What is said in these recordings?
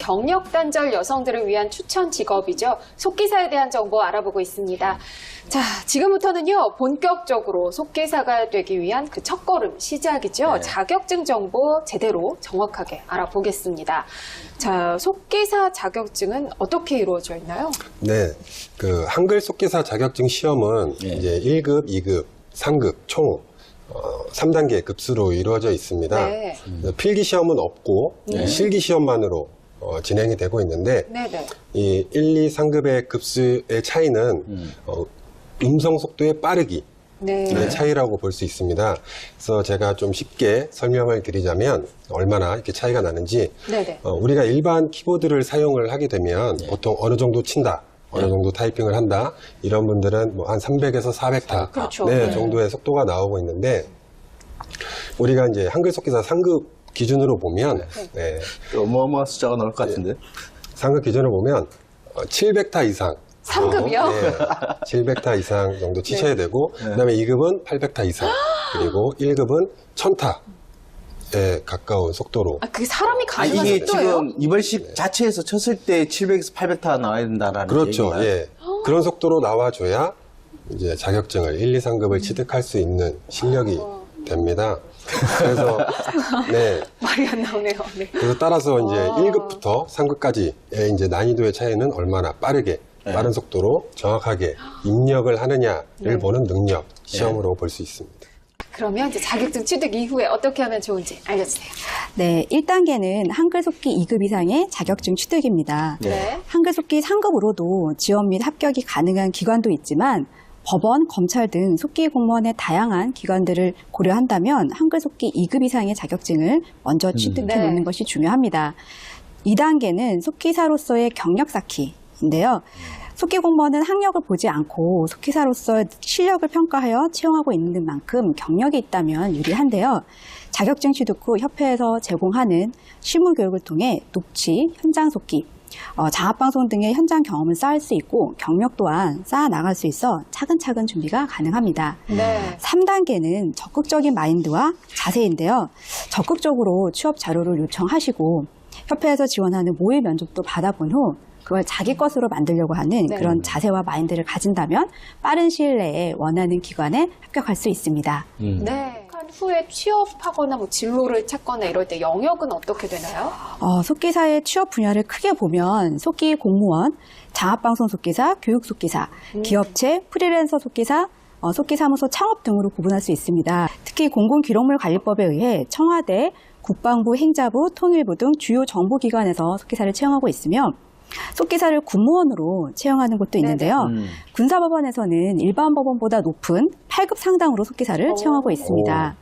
경력 단절 여성들을 위한 추천 직업이죠. 속기사에 대한 정보 알아보고 있습니다. 자, 지금부터는요, 본격적으로 속기사가 되기 위한 그 첫걸음 시작이죠. 네. 자격증 정보 제대로 정확하게 알아보겠습니다. 자, 속기사 자격증은 어떻게 이루어져 있나요? 네, 그 한글 속기사 자격증 시험은 예. 이제 1급, 2급, 3급 총 어, 3단계 급수로 이루어져 있습니다. 네. 그 필기 시험은 없고 네. 실기 시험만으로 어, 진행이 되고 있는데 네네. 이 1, 2, 3급의 급수의 차이는 음. 어, 음성 속도의 빠르기 네. 의 차이라고 볼 수 있습니다. 그래서 제가 좀 쉽게 설명을 드리자면 얼마나 이렇게 차이가 나는지. 어, 우리가 일반 키보드를 사용을 하게 되면 네. 보통 어느 정도 친다, 어느 정도 타이핑을 한다 이런 분들은 뭐 한 300에서 400타 그렇죠. 네, 네. 정도의 속도가 나오고 있는데 우리가 이제 한글 속기사 상급 기준으로 보면 네, 어마어마한 숫자가 나올 것 같은데. 상급 기준으로 보면 700타 이상 3급이요? 네, 700타 이상 정도 치셔야 되고 그다음에 2급은 800타 이상 그리고 1급은 1000타 에 가까운 속도로 아, 그게 사람이 아, 가능한 이게 속도예요? 지금 이번식 자체에서 쳤을 때 700에서 800타 나와야 된다라는 그렇죠. 얘기인가요? 예. 그런 속도로 나와줘야 이제 자격증을 1, 2, 3급을 취득할 수 있는 실력이 됩니다. 그래서 네. 말이 안 나오네요. 네. 그래서 따라서 이제 아. 1급부터 3급까지의 이제 난이도의 차이는 얼마나 빠르게 네. 빠른 속도로 정확하게 입력을 하느냐를 네. 보는 능력 시험으로 볼 수 있습니다. 그러면 이제 자격증 취득 이후에 어떻게 하면 좋은지 알려주세요. 네, 1단계는 한글 속기 2급 이상의 자격증 취득입니다. 네. 한글 속기 3급으로도 지원 및 합격이 가능한 기관도 있지만 법원, 검찰 등 속기 공무원의 다양한 기관들을 고려한다면 한글 속기 2급 이상의 자격증을 먼저 취득해 네. 놓는 것이 중요합니다. 2단계는 속기사로서의 경력 쌓기인데요. 속기 공무원은 학력을 보지 않고 속기사로서 실력을 평가하여 채용하고 있는 만큼 경력이 있다면 유리한데요. 자격증 취득 후 협회에서 제공하는 실무 교육을 통해 녹취, 현장 속기, 어, 장학방송 등의 현장 경험을 쌓을 수 있고 경력 또한 쌓아 나갈 수 있어 차근차근 준비가 가능합니다. 네. 3단계는 적극적인 마인드와 자세인데요. 적극적으로 취업 자료를 요청하시고 협회에서 지원하는 모의 면접도 받아본 후 그걸 자기 것으로 만들려고 하는 네. 그런 자세와 마인드를 가진다면 빠른 시일 내에 원하는 기관에 합격할 수 있습니다. 음. 네. 한 후에 취업하거나 뭐 진로를 찾거나 이럴 때 영역은 어떻게 되나요? 어, 속기사의 취업 분야를 크게 보면 속기 공무원, 장학방송 속기사, 교육 속기사, 기업체, 프리랜서 속기사, 어, 속기사무소 창업 등으로 구분할 수 있습니다. 특히 공공기록물 관리법에 의해 청와대, 국방부, 행자부, 통일부 등 주요 정보기관에서 속기사를 채용하고 있으며 속기사를 군무원으로 채용하는 곳도 있는데요. 음. 군사법원에서는 일반 법원보다 높은 8급 상당으로 속기사를 오. 채용하고 있습니다.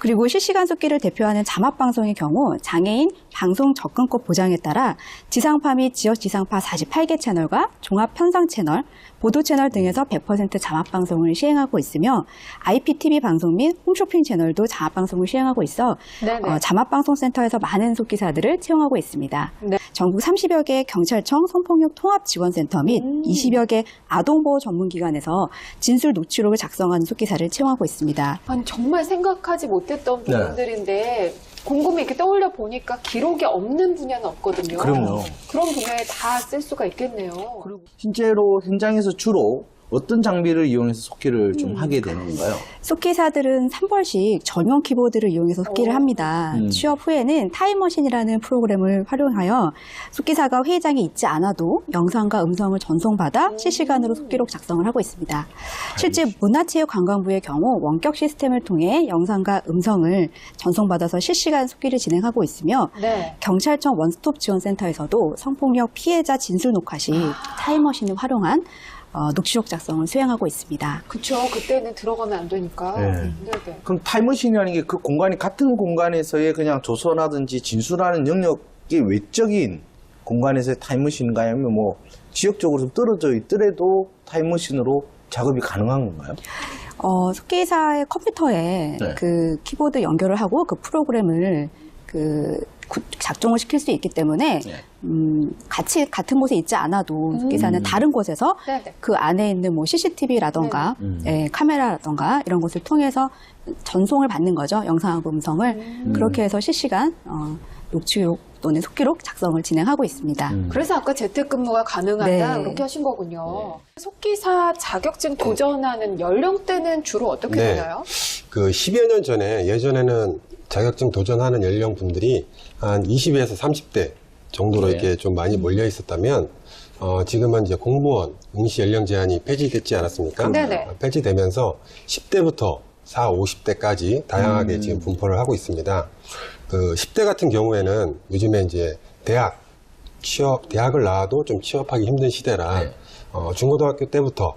그리고 실시간 속기를 대표하는 자막 방송의 경우 장애인 방송 접근권 보장에 따라 지상파 및 지역 지상파 48개 채널과 종합 편성 채널, 보도 채널 등에서 100% 자막 방송을 시행하고 있으며 IPTV 방송 및 홈쇼핑 채널도 자막 방송을 시행하고 있어 네네. 어, 자막 방송 센터에서 많은 속기사들을 채용하고 있습니다. 네. 전국 30여 개 경찰청 성폭력 통합 지원센터 및 음. 20여 개 아동보호 전문기관에서 진술 녹취록을 작성하는 속기사를 채용하고 있습니다. 아니, 정말 생각하지 못했 던 네. 부분들인데 곰곰이 이렇게 떠올려 보니까 기록이 없는 분야는 없거든요. 그럼요. 그런 분야에 다 쓸 수가 있겠네요. 실제로 현장에서 주로 어떤 장비를 이용해서 속기를 음. 좀 하게 되는 건가요? 속기사들은 3벌씩 전용 키보드를 이용해서 속기를 오. 합니다. 음. 취업 후에는 타임머신이라는 프로그램을 활용하여 속기사가 회의장에 있지 않아도 영상과 음성을 전송받아 실시간으로 속기록 작성을 하고 있습니다. 실제 문화체육관광부의 경우 원격 시스템을 통해 영상과 음성을 전송받아서 실시간 속기를 진행하고 있으며 네. 경찰청 원스톱 지원센터에서도 성폭력 피해자 진술 녹화 시 타임머신을 활용한 어, 녹취록 작성을 수행하고 있습니다. 그쵸. 그때는 들어가면 안 되니까. 네. 네네. 그럼 타임머신이라는 게 그 공간이 같은 공간에서의 그냥 조선하든지 진술하는 영역이 외적인 공간에서의 타임머신인가요? 아니면 뭐 지역적으로 좀 떨어져 있더라도 타임머신으로 작업이 가능한 건가요? 어, 속기사의 컴퓨터에 네. 그 키보드 연결을 하고 그 프로그램을 그 구- 작동을 시킬 수 있기 때문에 네. 음, 같이 같은 곳에 있지 않아도 속기사는 다른 곳에서 네네. 그 안에 있는 뭐 CCTV라던가 네. 음. 예, 카메라라던가 이런 것을 통해서 전송을 받는 거죠 영상하고 음성을 그렇게 해서 실시간 어, 녹취록 또는 속기록 작성을 진행하고 있습니다. 음. 그래서 아까 재택근무가 가능하다 네. 그렇게 하신 거군요. 속기사 자격증 도전하는 연령대는 주로 어떻게 네. 되나요? 그 10여 년 전에 예전에는 자격증 도전하는 연령 분들이 한 20에서 30대 정도로 네. 이렇게 좀 많이 몰려 있었다면 어, 지금은 이제 공무원 응시 연령 제한이 폐지됐지 않았습니까? 네네. 어, 폐지되면서 10대부터 4, 50대까지 다양하게 음. 지금 분포를 하고 있습니다. 그 10대 같은 경우에는 요즘에 이제 대학 취업, 대학을 나와도 좀 취업하기 힘든 시대라 네. 어, 중고등학교 때부터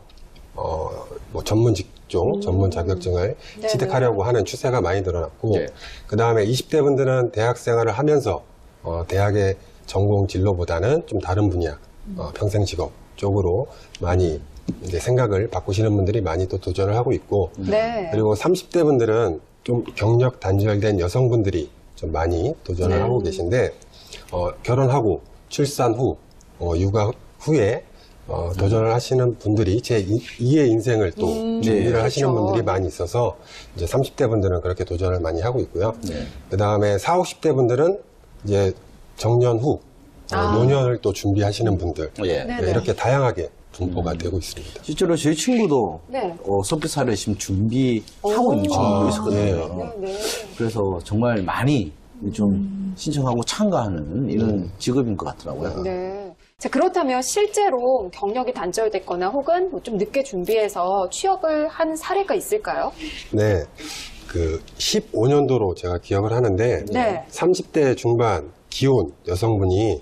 어, 뭐 전문 직 종, 전문 자격증을 네네. 취득하려고 하는 추세가 많이 늘어났고, 네. 그 다음에 20대 분들은 대학 생활을 하면서 어, 대학의 전공 진로보다는 좀 다른 분야, 어, 평생 직업 쪽으로 많이 이제 생각을 바꾸시는 분들이 많이 또 도전을 하고 있고, 네. 그리고 30대 분들은 좀 경력 단절된 여성분들이 좀 많이 도전을 네. 하고 계신데, 어, 결혼하고 출산 후, 어, 육아 후에 어, 도전을 하시는 분들이 제 2의 인생을 또 음, 준비를 네, 하시는 그렇죠. 분들이 많이 있어서 이제 30대 분들은 그렇게 도전을 많이 하고 있고요. 네. 그 다음에 4, 50대 분들은 이제 정년 후 어, 아. 노년을 또 준비하시는 분들 예. 네. 네, 이렇게 다양하게 분포가 되고 있습니다. 실제로 저희 친구도 네. 어, 석기사를 지금 준비하고 오. 있는 친구도 아, 있었거든요. 네, 네. 그래서 정말 많이 좀 신청하고 참가하는 이런 직업인 것 같더라고요. 네. 자, 그렇다면 실제로 경력이 단절됐거나 혹은 뭐 좀 늦게 준비해서 취업을 한 사례가 있을까요? 네. 그 15년도로 제가 기억을 하는데 네. 30대 중반 기혼 여성분이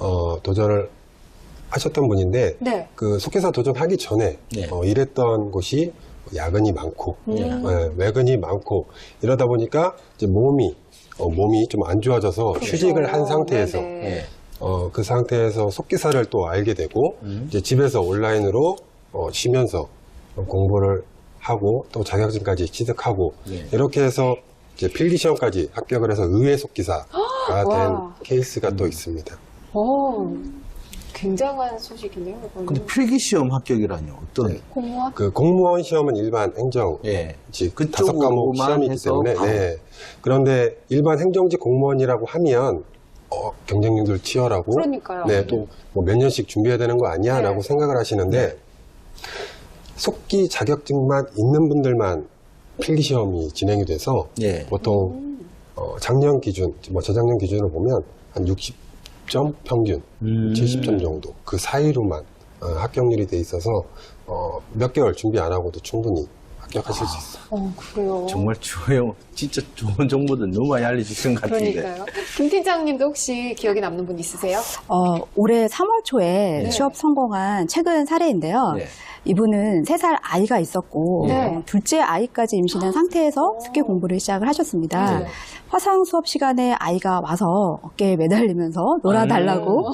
어, 도전을 하셨던 분인데 네. 그 속회사 도전하기 전에 네. 어, 일했던 곳이 야근이 많고 음. 네, 외근이 많고 이러다 보니까 이제 몸이 어, 몸이 좀 안 좋아져서 휴직을 한 상태에서 그렇죠. 네네. 예. 어, 그 상태에서 속기사를 또 알게 되고 음. 이제 집에서 온라인으로 어, 쉬면서 공부를 하고 또 자격증까지 취득하고 네. 이렇게 해서 이제 필기 시험까지 합격을 해서 의회 속기사가 된 와. 케이스가 또 있습니다. 오, 굉장한 소식이네요. 이거는. 근데 필기 시험 합격이라뇨? 어떤? 공무원? 그 공무원 시험은 일반 행정 예. 직 다섯 과목 시험이기 때문에. 네. 그런데 일반 행정직 공무원이라고 하면 어, 경쟁률도 치열하고 그러니까요. 네, 또 뭐 몇 년씩 준비해야 되는 거 아니야? 네. 라고 생각을 하시는데 속기 자격증만 있는 분들만 필기 시험이 진행이 돼서 예. 보통 어, 작년 기준, 뭐 재작년 기준으로 보면 한 60점 평균, 음. 70점 정도 그 사이로만 어, 합격률이 돼 있어서 어, 몇 개월 준비 안 하고도 충분히 합격하실 수 있어요. 어, 그래요. 정말 좋아요. 진짜 좋은 정보들 너무 많이 알려주신 것 같은데. 그러니까요. 김 팀장님도 혹시 기억에 남는 분 있으세요? 어, 올해 3월 초에 네. 취업 성공한 최근 사례인데요. 네. 이분은 3살 아이가 있었고 네. 어, 둘째 아이까지 임신한 상태에서 숙기 공부를 시작을 하셨습니다. 네. 화상 수업 시간에 아이가 와서 어깨에 매달리면서 놀아달라고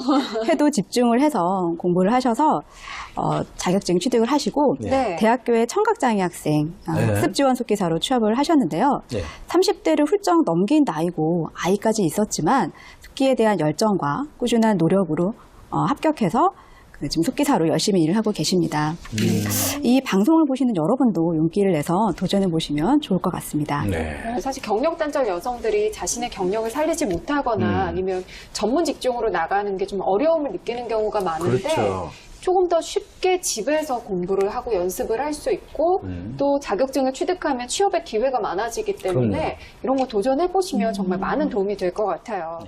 해도 집중을 해서 공부를 하셔서 어, 자격증 취득을 하시고 네. 대학교의 청각장애 학생 어, 네. 학습 지원 속기사로 취업을 하셨는데요. 네. 30대를 훌쩍 넘긴 나이고 아이까지 있었지만 숙기에 대한 열정과 꾸준한 노력으로 어, 합격해서 그 지금 숙기사로 열심히 일을 하고 계십니다. 이 방송을 보시는 여러분도 용기를 내서 도전해 보시면 좋을 것 같습니다. 네. 어, 사실 경력 단절 여성들이 자신의 경력을 살리지 못하거나 음. 아니면 전문 직종으로 나가는 게 좀 어려움을 느끼는 경우가 많은데 그렇죠. 조금 더 쉽게 집에서 공부를 하고 연습을 할 수 있고 음. 또 자격증을 취득하면 취업의 기회가 많아지기 때문에 그럼요. 이런 거 도전해 보시면 정말 많은 도움이 될 것 같아요.